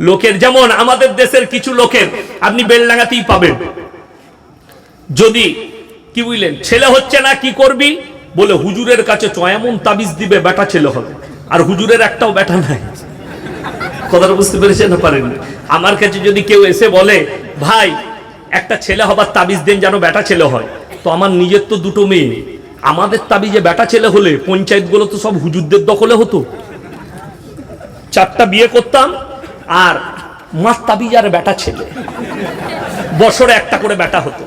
লোকের যেমন, আমাদের দেশের কিছু লোকের আপনি বেল লাগাতেই পাবেন। যদি, কি বুঝলেন? ছেলে হচ্ছে না, কি করবি? বলে, হুজুরের কাছে এমন তাবিজ দিবে বেটা ছেলে হবে। আর হুজুরের একটাও বেটা নাই। কথাটা বুঝতে পেরেছেন না পারেন আমার কাছে যদি কেউ এসে বলে, ভাই, একটা ছেলে হবার তাবিজ দেন যেন বেটা ছেলে হয়। তো আমার নিজের তো দুটো মেয়ে। আমাদের তাবিজে বেটা ছেলে হলে পঞ্চায়েতগুলো তো সব হুজুরদের দখলে হতো। চারটা বিয়ে করতাম আর মার তাবিজ আর বেটা ছেলে। বছরে একটা করে বেটা হতো।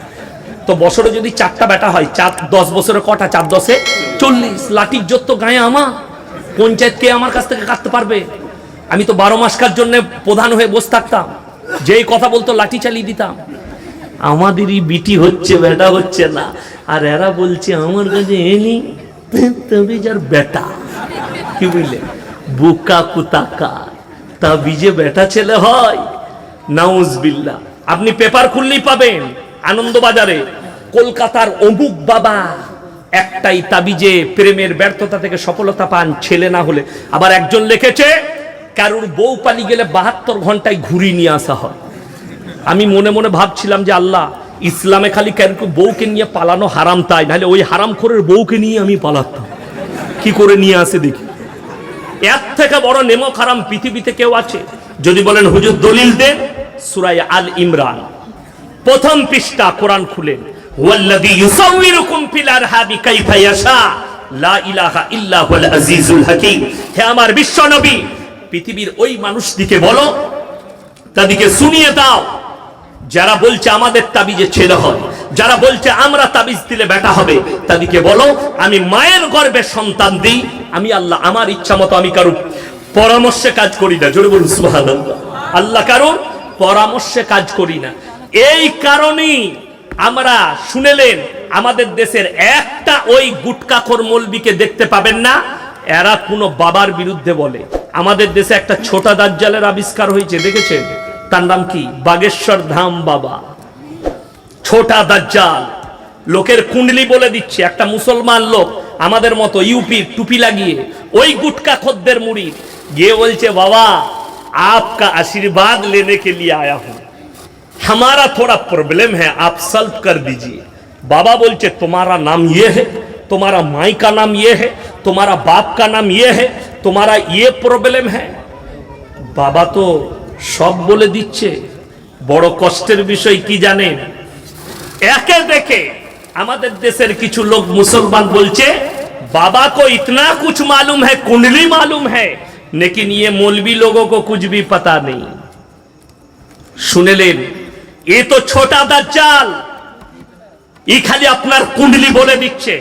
তো বছরে যদি চারটা বেটা হয়, চার, দশ বছরে কটা? চার দশে চল্লিশ। লাঠির জোর তো গায়ে আমা। পঞ্চায়েত কে আমার কাছ থেকে কাটতে পারবে? আমি তো বারো মাসকার জন্য প্রধান হয়ে বসে থাকতাম। যেই কথা বলতো, লাঠি চালিয়ে দিতাম। আমাদেরই বিটি হচ্ছে, বেটা হচ্ছে না। আর এরা বলছে, আমার কাছে এনি তবে যার বেটা। কি বুঝলে? বুকা কুতাকা। তা বিজে বেটা ছেলে হয়। নাউজবিল্লা আপনি পেপার খুললেই পাবেন আনন্দবাজারে। কলকাতার অমুক বাবা একটাই তাবিজে প্রেমের ব্যর্থতা থেকে সফলতা পান ছেলে না হলে। আবার একজন লিখেছে, কারুর বউ পালি গেলে বাহাত্তর ঘন্টায় ঘুরি নিয়ে আসা হয়। আমি মনে মনে ভাবছিলাম যে আল্লাহ, ইসলামে খালি কেন বউকে নিয়ে পালানো হারাম তাই, নাহলে ওই হারাম খোরের বউকে নিয়ে আমি পালাতাম। কি করে নিয়ে আসে দেখি। এর থেকে বড় নেমক হারাম পৃথিবীতে কেউ আছে? যদি বলেন, হুজুর, দলিল দেন সুরাই আল ইমরান। প্রথম পৃষ্ঠা কোরআন খুলেন লা ইলাহা হে আমার পৃথিবীর ওই বলো শুনিয়ে দাও। যারা বলছে আমাদের তাবিজে ছেলে হয় যারা বলছে, আমরা তাবিজ দিলে বেটা হবে। তাদেরকে বলো, আমি মায়ের গর্ভে সন্তান দিই, আমি আল্লাহ আমার ইচ্ছা মতো আমি কারও পরামর্শে কাজ করি না। জোরে বলুন, সুবহানাল্লাহ। আল্লাহ কারও পরামর্শে কাজ করি না। এই কারণেই আমরা শুনেলেন, আমাদের দেশের একটা ওই গুটকাখোর মলবিকে দেখতে পাবেন না, এরা কোনো বাবার বিরুদ্ধে বলে। আমাদের দেশে একটা ছোটা দাজ্জালের আবিষ্কার হয়েছে, দেখেছেন? তার নাম কি? বাগেশ্বর ধাম বাবা। ছোটা দাজ্জাল লোকের কুণ্ডলি বলে দিচ্ছে একটা মুসলমান লোক আমাদের মতো ইউপির টুপি লাগিয়ে ওই গুটকা খদ্দের মুড়ি গিয়ে বলছে বাবা आपका आशीर्वाद लेने के लिए आया हूं हमारा थोड़ा प्रॉब्लम है आप सॉल्व कर दीजिए बाबा बोलचे तुम्हारा नाम ये है तुम्हारा माई का नाम ये है तुम्हारा बाप का नाम ये है तुम्हारा ये प्रॉब्लम है বাবা তো সব বলে দিচ্ছে বড় কষ্টের বিষয় কি জানেন একে দেখে আমাদের দেশের কিছু লোক মুসলমান বলছে बाबा को इतना कुछ मालूम है कुंडली मालूम है लेकिन ये मौलवी लोगों को कुछ भी पता नहीं শুনেলেন এ তো ছোটা দাজ্জাল ই খালি আপনার কুণ্ডলি বলে দিচ্ছে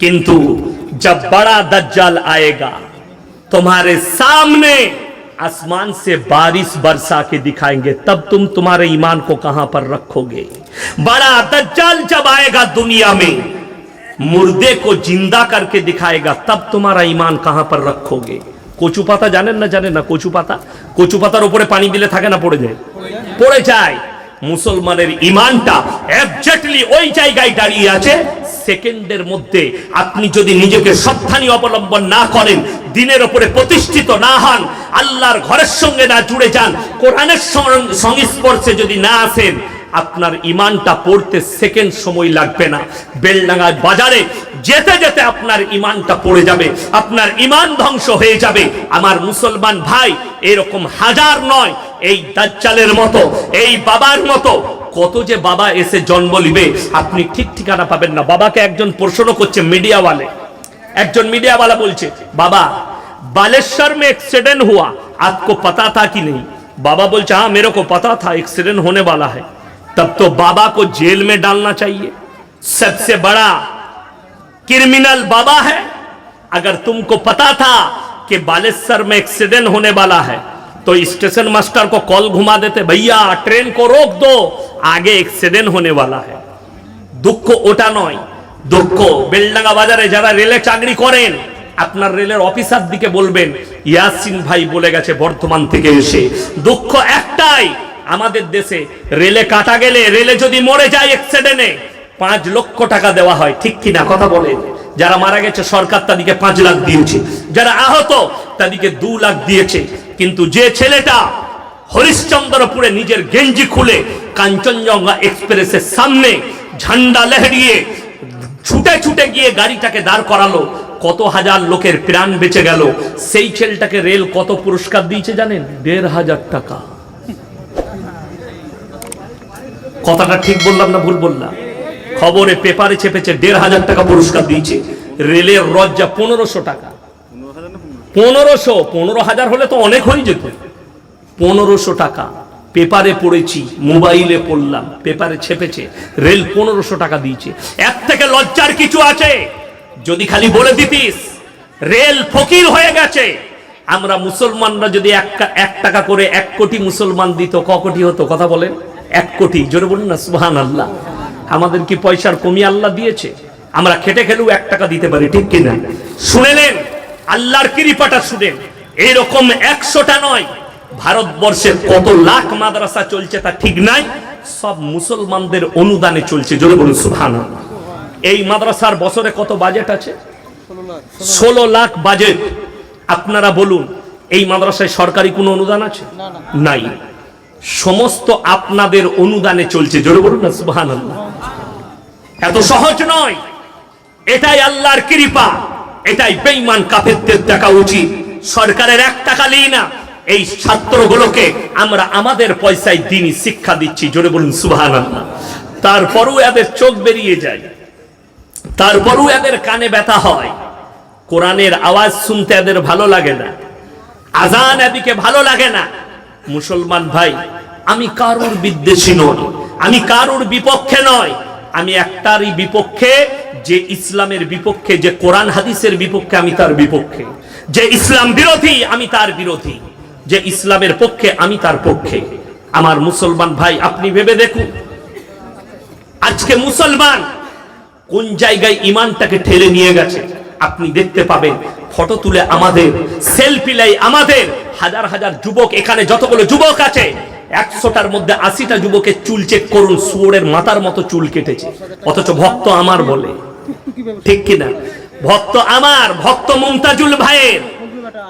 কিন্তু जब बड़ा दज्जाल आएगा तुम्हारे सामने आसमान से बारिश बरसा के दिखाएंगे तब तुम तुम्हारे ईमान को कहां पर रखोगे बड़ा दज्जाल जब आएगा दुनिया में मुर्दे को जिंदा करके दिखाएगा तब तुम्हारा ईमान कहां पर रखोगे কচু পাতা জানেন না জানেন না কচু পাতা কচু পাতার উপরে পানি দিলে থাকে না পড়ে যায় পড়ে যায় মুসলমানের ইমানটা একজাক্টলি ওই জায়গায় দাঁড়িয়ে আছে সেকেন্ডের মধ্যে আপনি যদি নিজেকে সাবধানী অবলম্বন না করেন দিনের উপরে প্রতিষ্ঠিত না হন আল্লাহর ঘরের সঙ্গে না জুড়ে যান, কোরআনের সংস্পর্শে যদি না আসেন, আপনার ইমানটা পড়তে সেকেন্ড সময় লাগবে না। বেলডাঙ্গার বাজারে যেতে যেতে আপনার ইমানটা পড়ে যাবে, আপনার ইমান ধ্বংস হয়ে যাবে। আমার মুসলমান ভাই, এরকম হাজার নয়, এই দাজ্জালের মতো, এই বাবার মতো, কত যে বাবা এসে জন্ম নিবে, আপনি ঠিক ঠিকানা পাবেন না। বাবাকে একজন প্রশ্ন করছে মিডিয়াওয়ালে। একজন মিডিয়াওয়ালা বলছে, বাবা बालेश्वर में एक्सीडेंट हुआ। आपको पता था कि नहीं? बाबा बोल चाह हाँ, मेरे को पता था, एक्सीडेंट होने वाला है। तब तो बाबा को जेल में डालना चाहिए। सबसे बड़ा क्रिमिनल बाबा है। अगर तुमको पता था कि बालेश्वर में एक्सीडेंट होने वाला है तो स्टेशन मास्टर को कॉल घुमा देते, भैया, ट्रेन को रोक दो, आगे एक्सीडेंट होने वाला है। दुख को ওটা दुख को বেলডাঙ্গা बाजारे जरा रेले চাকরি करें আপনার রেলের অফিসার দিকে বলবেন, ইয়াসিন ভাই বলে গেছে বর্ধমান থেকে এসে। দুঃখ একটাই, আমাদের দেশে রেলে কাটা গেলে রেলে যদি মরে যায় অ্যাক্সিডেন্টে পাঁচ লক্ষ টাকা দেওয়া হয়। ঠিক কিনা কথা বলেন। যারা মারা গেছে, সরকার তাদেরকে পাঁচ লাখ দিয়েছে। যারা আহত, তাদেরকে দু লাখ দিয়েছে। কিন্তু যে ছেলেটা হরিশ্চন্দ্রপুরে নিজের গেঞ্জি খুলে কাঞ্চনজঙ্ঘা এক্সপ্রেসের সামনে ঝান্ডা লেহরিয়ে ছুটে ছুটে গিয়ে গাড়িটাকে দাঁড় করালো কত হাজার লোকের প্রাণ বেঁচে গেল। সেই ছেলেটাকে রেল কত পুরস্কার দিয়েছে জানেন? দেড় হাজার টাকা। কথাটা ঠিক বললাম না ভুল বললাম? খবরে পেপারে চেপেছে দেড় হাজার টাকা পুরস্কার দিয়েছে। রেলের রজ্জা পনেরোশো টাকা। পনেরোশো, পনেরো হাজার হলে তো অনেক হয়ে যেত। পনেরোশো টাকা। পেপারে পড়েছি, মোবাইলে পড়লাম, পেপারে ছেপেছে, রেল পনেরোশো টাকা দিয়েছে। এর থেকে লজ্জার কিছু আছে? যদি খালি বলে দিতিস, রেল ফকির হয়ে গেছে। আমরা মুসলমানরা যদি এক টাকা করে এক কোটি মুসলমান দিত, ক কোটি হতো? কথা বলেন। এক কোটি। জোরে বলুন না সুহান আল্লাহ আমাদের কি পয়সার কমি আল্লাহ দিয়েছে? আমরা খেটে খেলেও এক টাকা দিতে পারি, ঠিক কিনা? শুনে নেন আল্লাহর কৃপাটা শুনেন। এরকম একশোটা নয়। ভারতবর্ষের কত লাখ মাদ্রাসা চলছে তা ঠিক নাই। সব মুসলমানদের অনুদানে চলছে। জোরে বলুন সুহান এই মাদ্রাসার বছরে কত বাজেট আছে? ষোলো লাখ। বাজেট আপনারা বলুন এই মাদ্রাসায় সরকারি কোনো অনুদান আছে? নাই। সমস্ত আপনাদের অনুদানে চলছে। জোরে বলুন না সুবহান এত সহজ নয়। এটাই আল্লাহর কৃপা। এটাই বেঈমান কাফেরদের দেখা উচিত। সরকারের এক টাকা লিই না। এই ছাত্রগুলোকে আমরা আমাদের পয়সায় দিনই শিক্ষা দিচ্ছি। জোরে বলুন সুবহান তারপরও এদের চোখ বেরিয়ে যায়। তারপরও এদের কানে ব্যথা হয়। কোরআনের আওয়াজ শুনতে এদের ভালো লাগে না। আজান এদিকে ভালো লাগে না। মুসলমান ভাই, আমি কারুর বিদ্বেষী নই, আমি কারুর বিপক্ষে নয় আমি একটারই বিপক্ষে, যে ইসলামের বিপক্ষে, যে কোরআন হাদিসের বিপক্ষে আমি তার বিপক্ষে। যে ইসলাম বিরোধী, আমি তার বিরোধী। যে ইসলামের পক্ষে, আমি তার পক্ষে। আমার মুসলমান ভাই, আপনি ভেবে দেখুন। আজকে মুসলমান কোন জায়গায় ইমানটাকে ঠেলে নিয়ে গেছে? আপনি দেখতে পাবেন, ফটো তুলে আমাদের, সেলফি লাই আমাদের। হাজার হাজার যুবক এখানে, যতগুলো যুবক আছে, একশোটার মধ্যে আশিটা যুবকের চুল চেক করুন, শুয়োরের মাথার মতো চুল কেটেছে। অথচ ভক্ত আমার বলে। ঠিক কিনা? ভক্ত আমার, ভক্ত মুমতাজুল ভাইয়ের।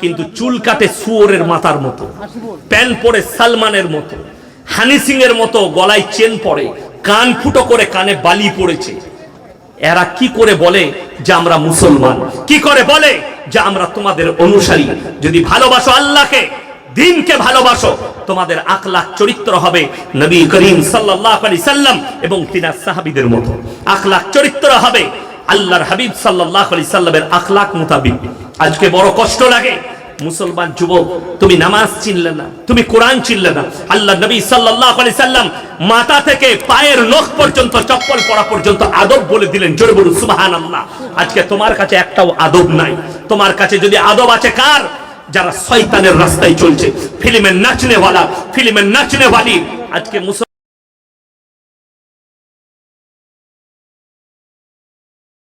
কিন্তু চুল কাটে শুয়োরের মাথার মতো, প্যান্ট পরে সালমানের মতো, হানি সিং এর মতো গলায় চেন পরে, কান ফুটো করে কানে বালি পড়েছে। এরা কি করে বলে যে আমরা মুসলমান? কি করে বলে যে আমরা তোমাদের অনুসারী? যদি ভালোবাসো আল্লাহকে, দিনকে ভালোবাসো, তোমাদের আখলাখ চরিত্র হবে নবী করিম সাল্লাল্লাহু আলাইহি সাল্লাম এবং তিনার সাহাবীদের মতো। আখলাখ চরিত্র হবে আল্লাহর হাবিব সাল্লাল্লাহু আলাইহি সাল্লামের আখলাক মোতাবিক। আজকে বড় কষ্ট লাগে মুসলমান যুবক, তুমি নামাজ চিনলে না, তুমি কোরআন চিনলে না। আল্লাহ নবী সাল্লাল্লাহু আলাইহি সাল্লাম মাথা থেকে পায়ের নখ পর্যন্ত, চপ্পল পরা পর্যন্ত আদব বলে দিলেন, জোরে বলুন, সুবহানাল্লাহ। আজকে তোমার কাছে একটাও আদব নাই। তোমার কাছে যদি আদব আছে কার? যারা শয়তানের রাস্তায় চলছে। ফিল্মের নাচনেওয়ালা, ফিল্মের নাচনেওয়ালি। আজকে মুসলমান